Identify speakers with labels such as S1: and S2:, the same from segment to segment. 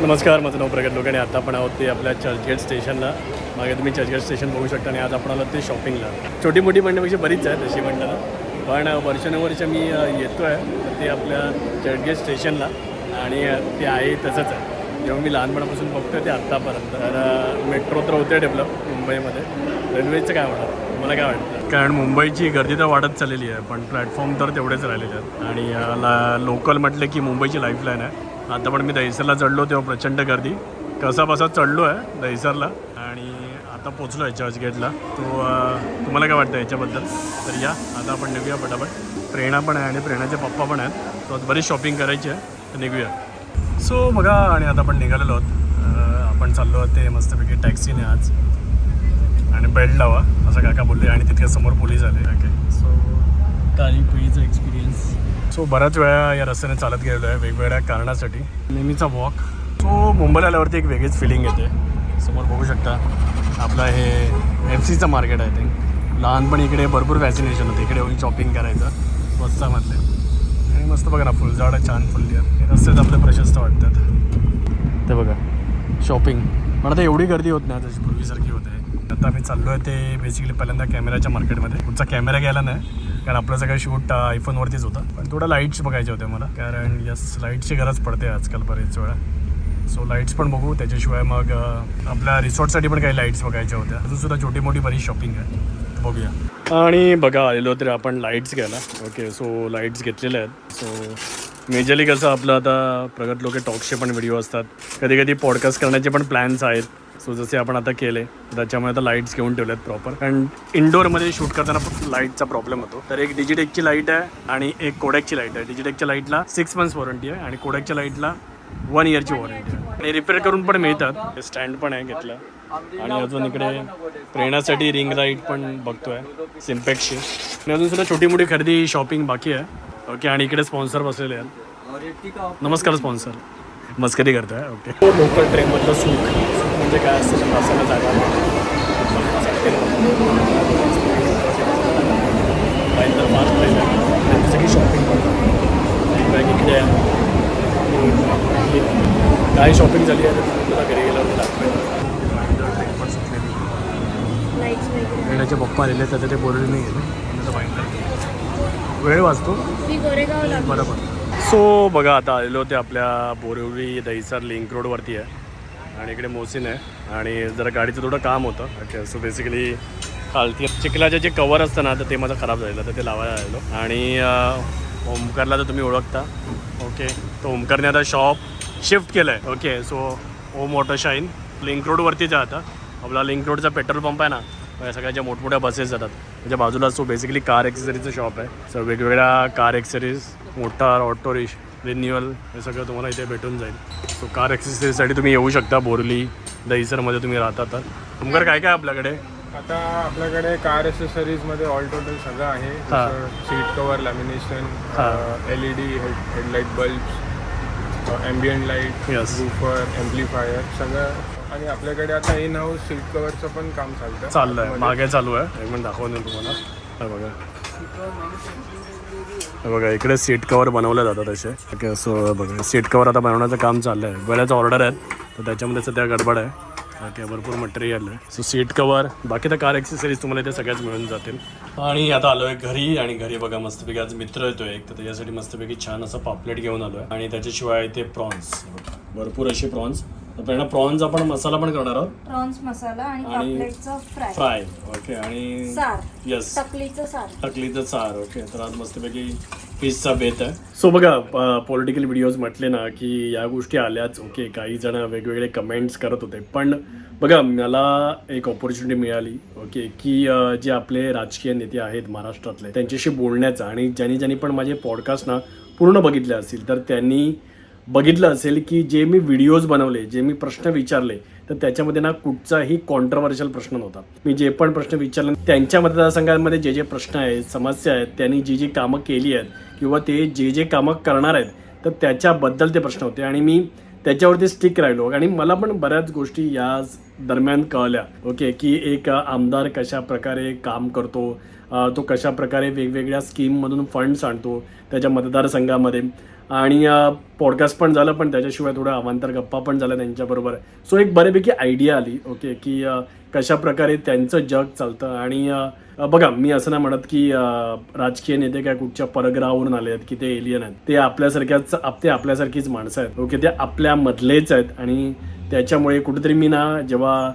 S1: नमस्कार माझं नाव प्रगत लोक आणि आता आपण आहोत ते आपल्या चर्चगेट स्टेशनला. मागे तुम्ही चर्चगेट स्टेशन बघू शकता आणि आज आपण आलो ते शॉपिंगला. छोटी मोठी म्हणण्यापेक्षा बरीच आहे तशी म्हणलं पण वर्षानुवर्ष मी येतो आहे तर ते आपल्या चर्चगेट स्टेशनला आणि ते आहे तसंच आहे. जेव्हा मी लहानपणापासून बघतोय ते आत्तापर्यंत. तर मेट्रो तर होते डेव्हलप मुंबईमध्ये. रेल्वेचं काय होणार? मला काय वाटतं? कारण मुंबईची गर्दी तर वाढत चाललेली आहे. पण प्लॅटफॉर्म तर तेवढेच राहिलेले आहेत. आणि ला लोकल म्हटलं की मुंबईची लाईफलाईन आहे. आता पण मी दहिसरला चढलो तेव्हा प्रचंड गर्दी. कसा बसा चढलो आहे दहिसरला. आणि आता पोचलो आहे चर्चगेटला तो तुम्हाला काय वाटतं याच्याबद्दल? तर या आता आपण निघूया पटापट प्रेरणा पण आहे आणि प्रेरणाचे पप्पा पण आहेत. तो आज बरीच शॉपिंग करायची आहे. तर निघूया. सो बघा आणि आता आपण निघालेलो आहोत. आपण चाललो आहोत ते मस्तपैकी टॅक्सीने आज. आणि बेल्ट लावा. असं काका बोलले आणि तितक्या समोर पोलीस आले. ओके सो काली पुईचा एक्सपिरियन्स सो बऱ्याच वेळा या रस्त्याने चालत गेलेलो आहे वेगवेगळ्या कारणासाठी. नेहमीचा वॉक सो मुंबईला आल्यावरती एक वेगळीच फिलिंग येते. समोर बघू शकता आपलं हे एफ सीचं मार्केट आहे ते. लहानपणी इकडे भरपूर फॅसिनेशन होतं. इकडे येऊन शॉपिंग करायचं. स्वस्तामधले. आणि मस्त बघा ना फुलझाडं छान फुलली आहेत. हे रस्तेच आपले प्रशस्त वाटतात. ते बघा शॉपिंग पण आता एवढी गर्दी होत नाही जशी पूर्वीसारखी होते आता आम्ही चाललो आहे ते बेसिकली पहिल्यांदा कॅमेऱ्याच्या मार्केटमध्ये. पुढचा कॅमेरा गेला नाही कारण आपलं सगळं शूट आयफोनवरतीच होतं. पण थोडं लाईट्स बघायचे होते मला. कारण यस लाईटची गरज पडते आजकाल बरेच वेळा. सो लाईट्स पण बघू. त्याच्याशिवाय मग आपल्या रिसॉर्टसाठी पण काही लाईट्स बघायच्या होत्या. अजून सुद्धा छोटी मोठी बरीच शॉपिंग आहे. बघूया. आणि बघा आलेलो तरी आपण लाईट्स घ्यायला. ओके सो लाईट्स घेतलेल्या आहेत. सो मेजरली कसं आपलं आता प्रगत लोके टॉकचे पण व्हिडिओ असतात. कधी कधी पॉडकास्ट करण्याचे पण प्लॅन्स आहेत. सो जसे आपण आता केले त्याच्यामुळे आता लाईट्स घेऊन ठेवल्यात प्रॉपर कारण इनडोअरमध्ये शूट करताना लाईटचा प्रॉब्लेम होतो. तर एक डिजिटेकची लाइट आहे आणि एक कोडॅकची लाइट आहे. डिजिटेकच्या लाईटला सिक्स मंथ्स वॉरंटी आहे आणि कोडॅकच्या लाईटला वन इयरची वॉरंटी आहे. आणि रिपेअर करून पण मिळतात. स्टँड पण आहे घेतलं. आणि अजून इकडे प्रेरणासाठी रिंग लाइट पण बघतोय. सिम्पॅक्सची आणि अजून सुद्धा छोटी मोठी खरेदी शॉपिंग बाकी आहे. ओके आणि इकडे स्पॉन्सर बसलेले आहेत. नमस्कार स्पॉन्सर मस्करी करताय? ओके लोकल ट्रेनमधलं सुख. म्हणजे काय असतं ते बसायला जागा पाहिजे तर फास्ट आहे. त्यांची सगळी शॉपिंग बॅग इकडे आहे. काय शॉपिंग झाली आहे तर तुला घरी गेल्यावर दाखवेल ट्रेनाचे पप्पा आलेले आहेत, तर ते बोलले नाही गेले वेळ वाचतो?
S2: मी गोरेगाव लागलो
S1: बरं पडतं सो बघा आता आलेलो होते आपल्या बोरिवली दहिसर लिंक रोडवरती आहे. आणि इकडे मोसिन आहे. आणि जरा गाडीचं थोडं काम होतं. ओके सो बेसिकली खालती चिखलाचे जे कवर असतं ना तर ते माझं खराब झालेलं तर ते लावायला आलेलो. आणि ओमकारला तर तुम्ही ओळखता. ओके तर ओमकारने आता शॉप शिफ्ट केलं आहे okay so Om auto shine link रोडवरती आहे आता. आपला लिंक रोडचा पेट्रोल पंप आहे ना या सगळ्या ज्या मोठमोठ्या बसेस जातात. त्याच्या बाजूला सो बेसिकली कार एक्सेसरीचं शॉप आहे. सो वेगवेगळ्या car accessories motor auto rickshaw renewal हे सगळं तुम्हाला इथे भेटून जाईल. सो कार एक्सेसरीजसाठी तुम्ही येऊ शकता बोरली दहिसरमध्ये तुम्ही राहता तर. तुमकडे काय काय आपल्याकडे?
S3: आता आपल्याकडे कारमध्ये ऑल टोटल सगळं आहे.
S1: हा.
S3: Seat cover lamination. L E D headlight bulb ambient
S1: light.
S3: Woofer amplifier सगळं. आणि आपल्याकडे आता इन हाऊस सीट कवरचं पण काम चालतं.
S1: चाललंय.
S3: आतमध्ये.
S1: मागे चालू आहे. एक मिनिट दाखवून तुम्हाला. बघा. बघा इकडे सीट कवर बनवले जातात असे. ओके सो बघा सीट कवर आता बनवण्याचं काम चाललं आहे बऱ्याच ऑर्डर आहेत तर त्याच्यामध्ये सध्या गडबड आहे. ओके भरपूर मटेरियल आहे. सो सीट कवर बाकी तर कार ॲक्सेसरीज तुम्हाला इथे सगळ्याच मिळून जातील. आणि आता आलो आहे घरी आणि घरी बघा मस्तपैकी आज मित्र येतो एक तर त्याच्यासाठी मस्तपैकी छान असं पापलेट घेऊन आलो आहे आणि त्याच्याशिवाय ते प्रॉन्स भरपूर असे प्रॉन्स तर प्रॉन्स आपण मसाला पण करणार आहोत.
S2: प्रॉन्स मसाला आणि
S1: आणि
S2: पापलेटचं फ्राय
S1: फ्राय ओके आणि
S2: सार.
S1: येस
S2: टकलीचं सार.
S1: चार ओके तर आज मस्तपैकी फिशचा बेत आहे. सो बघा पॉलिटिकल व्हिडिओज म्हटले ना की या गोष्टी आल्याच ओके काही जण वेगवेगळे कमेंट्स करत होते. पण बघा मला एक ऑपॉर्च्युनिटी मिळाली ओके की अ, जे आपले राजकीय नेते आहेत महाराष्ट्रातले त्यांच्याशी बोलण्याचा आणि ज्यांनी ज्यांनी पण माझे पॉडकास्ट ना पूर्ण बघितले असतील तर त्यांनी बघितलं असेल की जे मी व्हिडिओज बनवले जे मी प्रश्न विचारले तर त्याच्यामध्ये ना कुठचाही कॉन्ट्रवर्शियल प्रश्न नव्हता. मी जे पण प्रश्न विचारले त्यांच्या मतदारसंघांमध्ये जे जे प्रश्न आहेत समस्या आहेत त्यांनी जी जी कामं केली आहेत किंवा ते जे जे कामं करणार आहेत तर त्याच्याबद्दल ते प्रश्न होते. आणि मी त्याच्यावरती स्टिक राहिलो. आणि मला पण बऱ्याच गोष्टी या दरम्यान कळल्या. ओके की एक आमदार कशा प्रकारे काम करतो तो कशा प्रकारे वेगवेगळ्या स्कीममधून फंड्स आणतो त्याच्या मतदारसंघामध्ये. आणि पॉडकास्ट पण झालं पण त्याच्याशिवाय थोडं अवांतर गप्पा पण झाल्या त्यांच्याबरोबर. सो एक बऱ्यापैकी आयडिया आली ओके की कशा प्रकारे त्यांचं जग चालतं आणि बघा मी असं नाही म्हणत की राजकीय नेते काय कुठच्या परग्रहावरून आले आहेत की ते एलियन आहेत. ते आपल्यासारख्याच आप- ते आपल्यासारखीच माणसं आहेत ओके ते आपल्यामधलेच आहेत आणि त्याच्यामुळे कुठेतरी मी ना जेव्हा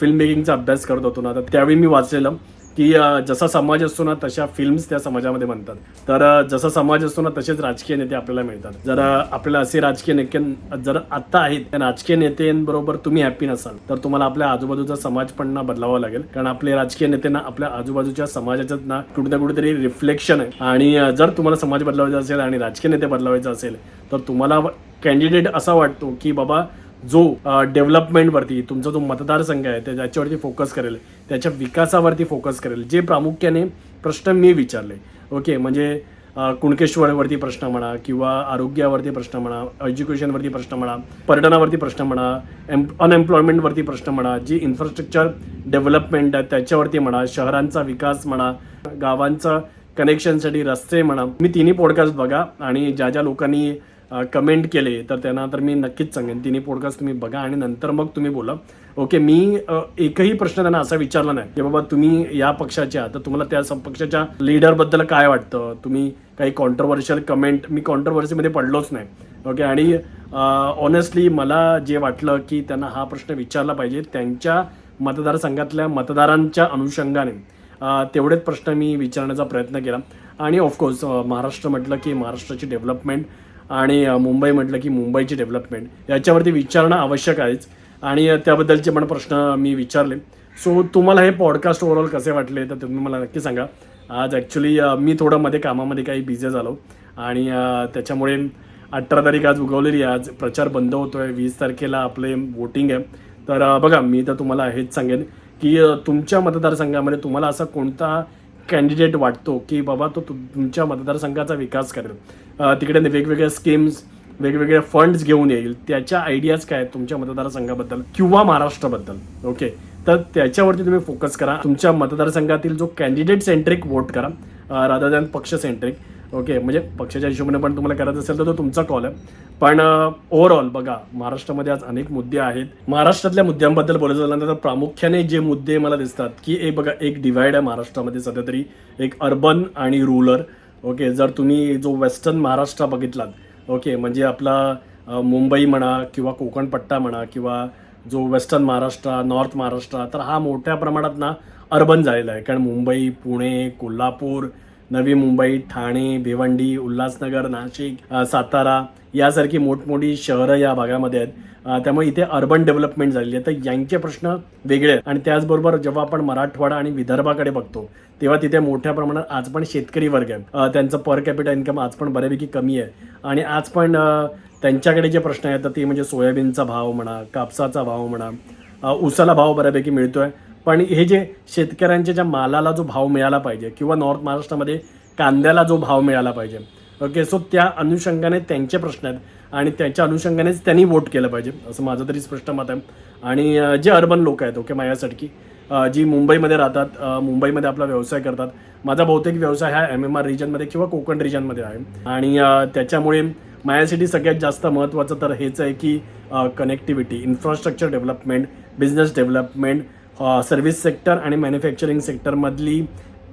S1: फिल्म मेकिंगचा अभ्यास करत होतो ना तर त्यावेळी मी वाचलेलं. की जसा समाज असतो ना तशा फिल्म्स त्या समाजामध्ये बनतात. तर जसा समाज असतो ना तसेच राजकीय नेते आपल्याला मिळतात. जर आपल्याला असे राजकीय नेते जर आत्ता आहेत त्या राजकीय नेत्यांबरोबर तुम्ही हॅपी नसाल तर तुम्हाला आपल्या आजूबाजूचा समाज पण ना बदलावा लागेल. कारण आपले राजकीय नेत्यांना आपल्या आजूबाजूच्या समाजाचं ना कुठे ना कुठेतरी रिफ्लेक्शन आहे. आणि जर तुम्हाला समाज बदलावायचा असेल आणि राजकीय नेते बदलावायचा असेल तर तुम्हाला कॅन्डिडेट असा वाटतो की बाबा जो डेव्हलपमेंटवरती तुमचा जो मतदारसंघ आहे त्या त्याच्यावरती फोकस करेल त्याच्या विकासावरती फोकस करेल जे प्रामुख्याने प्रश्न मी विचारले. ओके म्हणजे कुणकेश्वरवरती प्रश्न म्हणा किंवा आरोग्यावरती प्रश्न म्हणा एज्युकेशनवरती प्रश्न म्हणा पर्यटनावरती प्रश्न म्हणा एम अनएम्प्लॉयमेंटवरती प्रश्न म्हणा जी इन्फ्रास्ट्रक्चर डेव्हलपमेंट आहे त्याच्यावरती म्हणा शहरांचा विकास म्हणा गावांचा कनेक्शनसाठी रस्ते म्हणा मी तिन्ही पॉडकास्ट बघा आणि ज्या ज्या लोकांनी कमेंट केले तर त्यांना तर मी नक्कीच सांगेन. तिन्ही पॉडकास्ट तुम्ही बघा आणि नंतर मग तुम्ही बोला. ओके मी एकही प्रश्न त्यांना असा विचारला नाही की बाबा तुम्ही या पक्षाच्या तर तुम्हाला त्या पक्षाच्या लीडरबद्दल काय वाटतं? तुम्ही काही कॉन्ट्रोवर्शियल कमेंट मी कॉन्ट्रोवर्सीमध्ये पडलोच नाही. ओके आणि ऑनेस्टली मला जे वाटलं की त्यांना हा प्रश्न विचारला पाहिजे त्यांच्या मतदारसंघातल्या मतदारांच्या अनुषंगाने तेवढेच प्रश्न मी विचारण्याचा प्रयत्न केला. आणि ऑफकोर्स महाराष्ट्र म्हटलं की महाराष्ट्राची डेव्हलपमेंट आणि मुंबई म्हटलं की मुंबईची डेव्हलपमेंट. याच्यावरती विचारणं आवश्यक आहेच. आणि त्याबद्दलचे पण प्रश्न मी विचारले. सो तुम्हाला हे पॉडकास्ट ओव्हरऑल कसे वाटले तर तुम्ही मला नक्की सांगा. आज ॲक्च्युली मी थोडं मध्ये कामामध्ये काही बिझी झालो. आणि त्याच्यामुळे अठरा तारीख आज उगवलेली आज प्रचार बंद होतोय. वीस तारखेला आपले वोटिंग आहे. तर बघा मी तर तुम्हाला हेच सांगेन की तुमच्या मतदारसंघामध्ये तुम्हाला असा कोणता कॅन्डिडेट वाटतो की बाबा तो तुमच्या मतदारसंघाचा विकास करेल. तिकडे वेगवेगळ्या स्कीम्स वेगवेगळे फंड्स घेऊन येईल. त्याच्या आयडियाज काय आहेत तुमच्या मतदारसंघाबद्दल किंवा महाराष्ट्राबद्दल? ओके तर त्याच्यावरती तुम्ही फोकस करा. तुमच्या मतदारसंघातील जो कॅन्डिडेट सेंट्रिक वोट करा राधा दॅन पक्ष सेंट्रिक ओके म्हणजे पक्षाच्या हिशोबाने पण तुम्हाला करायचं असेल तर तो तुमचा कॉल आहे. पण ओव्हरऑल बघा महाराष्ट्रामध्ये आज अनेक मुद्दे आहेत. महाराष्ट्रातल्या मुद्द्यांबद्दल बोलायचं झालं तर प्रामुख्याने जे मुद्दे मला दिसतात की एक बघा एक डिवाइड आहे महाराष्ट्रामध्ये सध्या तरी. एक अर्बन आणि रुरल ओके जर तुम्ही जो वेस्टर्न महाराष्ट्र बघितलात ओके म्हणजे आपला मुंबई म्हणा किंवा कोकणपट्टा म्हणा किंवा जो वेस्टर्न महाराष्ट्र नॉर्थ महाराष्ट्र तर हा मोठ्या प्रमाणात ना अर्बन झालेला आहे. कारण मुंबई पुणे कोल्हापूर नवी मुंबई ठाणे भिवंडी उल्हासनगर नाशिक सातारा यासारखी मोठमोठी शहरं या भागामध्ये आहेत. त्यामुळे इथे अर्बन डेव्हलपमेंट झालेली आहे. तर यांचे प्रश्न वेगळे आहेत. आणि त्याचबरोबर जेव्हा आपण मराठवाडा आणि विदर्भाकडे बघतो तेव्हा तिथे मोठ्या प्रमाणात आज पण शेतकरी वर्ग आहे. त्यांचं पर कॅपिटल इन्कम आज पण बऱ्यापैकी कमी आहे. आणि आज पण त्यांच्याकडे जे प्रश्न आहेत तर ते म्हणजे सोयाबीनचा भाव म्हणा कापसाचा भाव म्हणा उसाला भाव बऱ्यापैकी मिळतो आहे पण हे जे शेतकऱ्यांच्या ज्या मालाला जो भाव मिळाला पाहिजे किंवा नॉर्थ महाराष्ट्रामध्ये कांद्याला जो भाव मिळाला पाहिजे ओके सो त्या अनुषंगाने त्यांचे प्रश्न आहेत आणि त्याच्या अनुषंगानेच त्यांनी वोट केलं पाहिजे असं माझं तरी स्पष्ट मत आहे. आणि जे अर्बन लोक आहेत ओके माझ्यासाठी जी मुंबईमध्ये राहतात मुंबईमध्ये आपला व्यवसाय करतात माझा बहुतेक व्यवसाय हा एम एम आर रिजनमध्ये किंवा कोकण रिजनमध्ये आहे. आणि त्याच्यामुळे माझ्यासाठी सगळ्यात जास्त महत्त्वाचं तर हेच आहे की connectivity infrastructure development business development service sector आणि मॅन्युफॅक्चरिंग सेक्टरमधली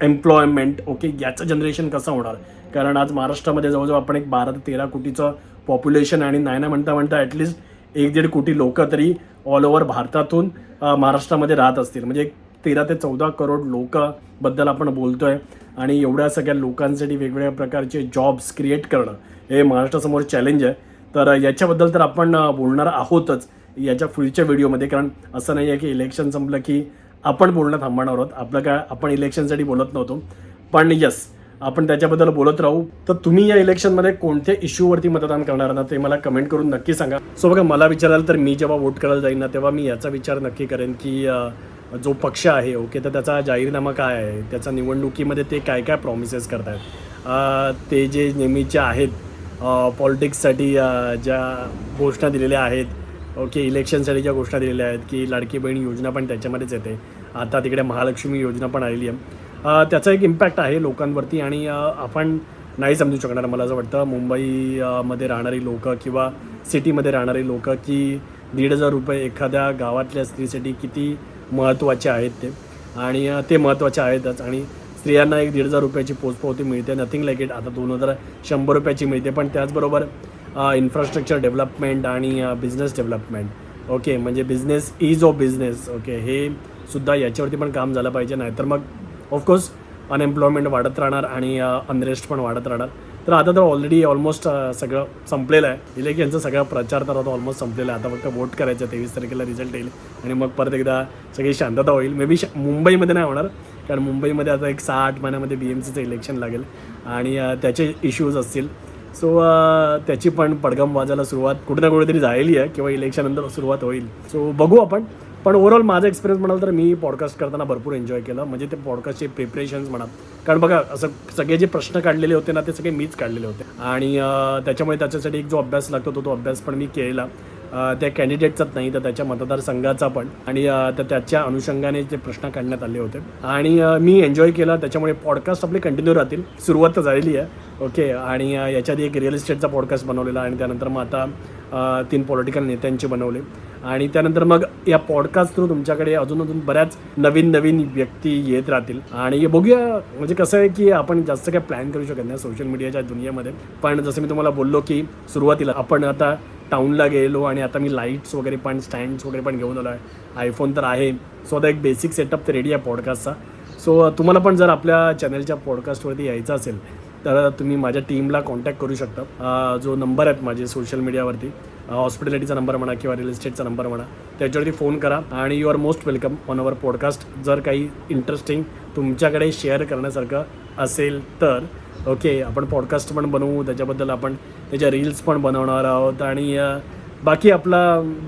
S1: एम्प्लॉयमेंट ओके याचं जनरेशन कसं होणार? कारण आज महाराष्ट्रामध्ये जवळजवळ आपण एक बारा ते तेरा कोटीचं पॉप्युलेशन आणि नाही ना म्हणता म्हणता ॲटलिस्ट एक दीड कोटी लोक तरी ऑल ओव्हर भारतातून महाराष्ट्रामध्ये राहत असतील. म्हणजे एक तेरा ते चौदा करोड लोकांबद्दल आपण बोलतोय आणि एवढ्या सगळ्या लोकांसाठी वेगवेगळ्या प्रकारचे जॉब्स क्रिएट करणं हे महाराष्ट्रासमोर चॅलेंज आहे. तर याच्याबद्दल तर आपण बोलणार आहोतच. याच्या पुढच्या व्हिडिओमध्ये कारण असं नाही आहे की इलेक्शन संपलं की आपण बोलणं थांबणार आहोत. आपलं काय आपण इलेक्शनसाठी बोलत नव्हतो. पण यस आपण त्याच्याबद्दल बोलत राहू. तर तुम्ही या इलेक्शनमध्ये कोणत्या इश्यूवरती मतदान करणार ना ते मला कमेंट करून नक्की सांगा. सो बघा मला विचाराल तर मी जेव्हा वोट करायला जाईन ना तेव्हा मी याचा विचार नक्की करेन की जो पक्ष आहे ओके तर त्याचा जाहीरनामा काय आहे? त्याचा निवडणुकीमध्ये ते काय काय प्रॉमिसेस करत आहेत ते जे नेहमीचे आहेत पॉलिटिक्ससाठी ज्या घोषणा दिलेल्या आहेत ओके इलेक्शनसाठी ज्या घोषणा दिलेल्या आहेत की लाडकी बहीण योजना पण त्याच्यामध्येच येते. आता तिकडे महालक्ष्मी योजना पण आलेली आहे. त्याचा एक इम्पॅक्ट आहे लोकांवरती आणि आपण नाही समजू शकणार मला असं वाटतं. मुंबईमध्ये राहणारी लोकं किंवा सिटीमध्ये राहणारी लोकं की दीड हजार रुपये एखाद्या गावातल्या स्त्रीसाठी किती महत्त्वाचे आहेत ते. आणि ते महत्त्वाचे आहेतच. आणि स्त्रियांना एक दीड हजार रुपयाची पोचपावती मिळते. नथिंग लाईक इट आता दोन हजार शंभर रुपयाची मिळते. पण त्याचबरोबर इन्फ्रास्ट्रक्चर डेव्हलपमेंट आणि बिझनेस डेव्हलपमेंट ओके म्हणजे business ease of business okay हे सुद्धा याच्यावरती पण काम झालं पाहिजे. नाहीतर मग ऑफकोर्स अनएम्प्लॉयमेंट वाढत राहणार आणि अनरेस्ट पण वाढत राहणार. तर आता तर ऑलरेडी ऑलमोस्ट सगळं संपलेलं आहे. इलेक्शनचा सगळा प्रचार तर आता ऑलमोस्ट संपलेला आहे. आता फक्त वोट करायचं तेवीस तारखेला रिझल्ट येईल. आणि मग परत एकदा सगळी शांतता होईल. मे बी मुंबईमध्ये नाही होणार. कारण मुंबईमध्ये आता एक सहा आठ महिन्यामध्ये बी एम सीचं इलेक्शन लागेल. आणि त्याचे इश्यूज असतील. सो त्याची पण पडगम वाजायला सुरुवात कुठे ना कुठेतरी झालेली आहे किंवा इलेक्शननंतर सुरुवात होईल. सो बघू आपण. पण ओव्हरऑल माझा एक्सपिरियन्स म्हणाल तर मी पॉडकास्ट करताना भरपूर एन्जॉय केलं. म्हणजे ते पॉडकास्टचे प्रिपरेशन्स म्हणा. कारण बघा असं सगळे जे प्रश्न काढलेले होते ना ते सगळे मीच काढलेले होते. आणि त्याच्यामुळे त्याच्यासाठी एक जो अभ्यास लागतो तो तो अभ्यास पण मी केलेला. त्या कॅन्डिडेटचाच नाही तर त्याच्या मतदारसंघाचा पण. आणि तर त्याच्या अनुषंगाने ते प्रश्न काढण्यात आले होते. आणि मी एन्जॉय केला. त्याच्यामुळे पॉडकास्ट आपले कंटिन्यू राहतील. सुरुवात तर झालेली आहे. ओके आणि याच्यात याच्या आधी एक रिअल इस्टेटचा पॉडकास्ट बनवलेला आणि त्यानंतर मग आता तीन पॉलिटिकल नेत्यांचे बनवले. आणि त्यानंतर मग या पॉडकास्ट थ्रू तुमच्याकडे अजून अजून बऱ्याच नवीन नवीन व्यक्ती येत राहतील. आणि बघूया म्हणजे कसं आहे की आपण जास्त काय प्लॅन करू शकत नाही सोशल मीडियाच्या दुनियेमध्ये. पण जसं मी तुम्हाला बोललो की सुरुवातीला आपण आता टाऊनला गेलो आणि आता मी लाईट्स वगैरे पण स्टँड्स वगैरे पण घेऊन आलो आहे आयफोन तर आहे. सो आता एक बेसिक सेटअप तर रेडी आहे पॉडकास्टचा सो तुम्हाला पण जर आपल्या चॅनलच्या पॉडकास्टवरती यायचं असेल तर तुम्ही माझ्या टीमला कॉन्टॅक्ट करू शकता. जो नंबर आहेत माझे सोशल मीडियावरती हॉस्पिटॅलिटीचा नंबर म्हणा किंवा रिअल इस्टेटचा नंबर म्हणा त्याच्यावरती फोन करा. आणि you are most welcome on our podcast जर काही इंटरेस्टिंग तुमच्याकडे शेअर करण्यासारखं असेल तर ओके आपण पॉडकास्ट पण बनवू त्याच्याबद्दल आपण त्याच्या रील्स पण बनवणार आहोत आणि बाकी आपला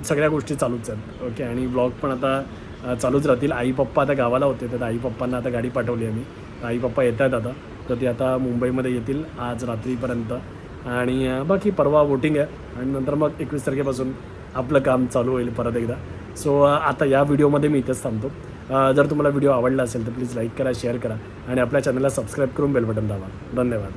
S1: सगळ्या गोष्टी चालूच आहेत. ओके आणि ब्लॉग पण आता चालूच राहतील. आई पप्पा आता गावाला होते तर आई पप्पांना आता गाडी पाठवली आम्ही. आई पप्पा येत आहेत आता तर ते आता मुंबईमध्ये येतील आज रात्रीपर्यंत. आणि बाकी परवा वोटिंग आहे आणि नंतर मग एकवीस तारखेपासून आपलं काम चालू होईल परत एकदा. सो आता या व्हिडिओमध्ये मी इथेच थांबतो. जर तुम्हाला व्हिडिओ आवडला असेल तर प्लीज लाईक करा शेअर करा आणि आपल्या चॅनलला सबस्क्राईब करून बेल बटन दाबा. धन्यवाद.